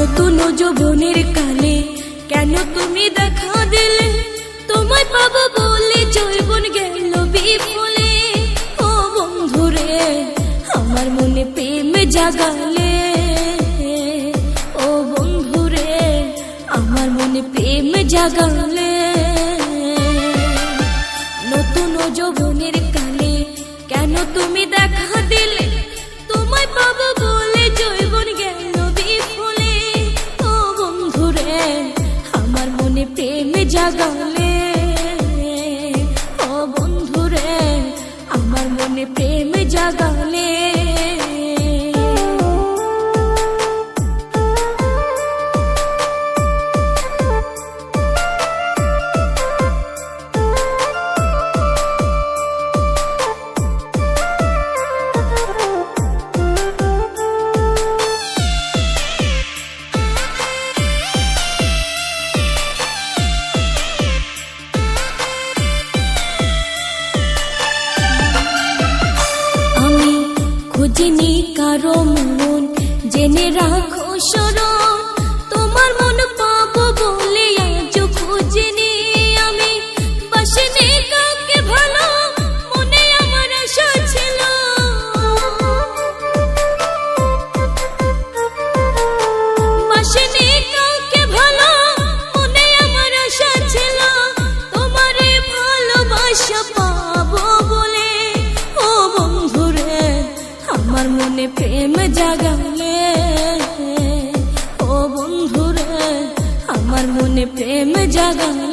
নতুন যৌবনের কালে। কেন তুমি দেখা দিলে? তোমায় পাবো বলে জৈবন গেল বিফলে। ও বন্ধু রে আমার মনে প্রেমে জাগালে। ও বন্ধু আমার মনে প্রেমে জাগালে। নতুন যৌবনের কালে কেন তুমি আমার মনে প্রেম জাগালে খুঁজিনি কারও মন। জেনে রাখো শরণ আমার মনে প্রেম জাগালে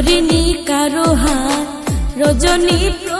ধরিনি কারও হাত রজনী প্রভা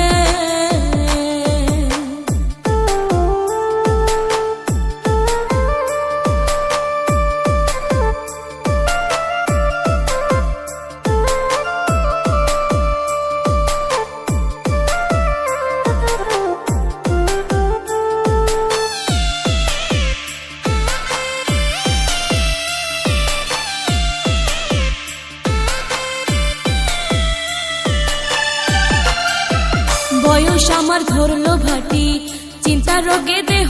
বয়স আমার ধরলো ভাটি চিন্তা রোগে দেহ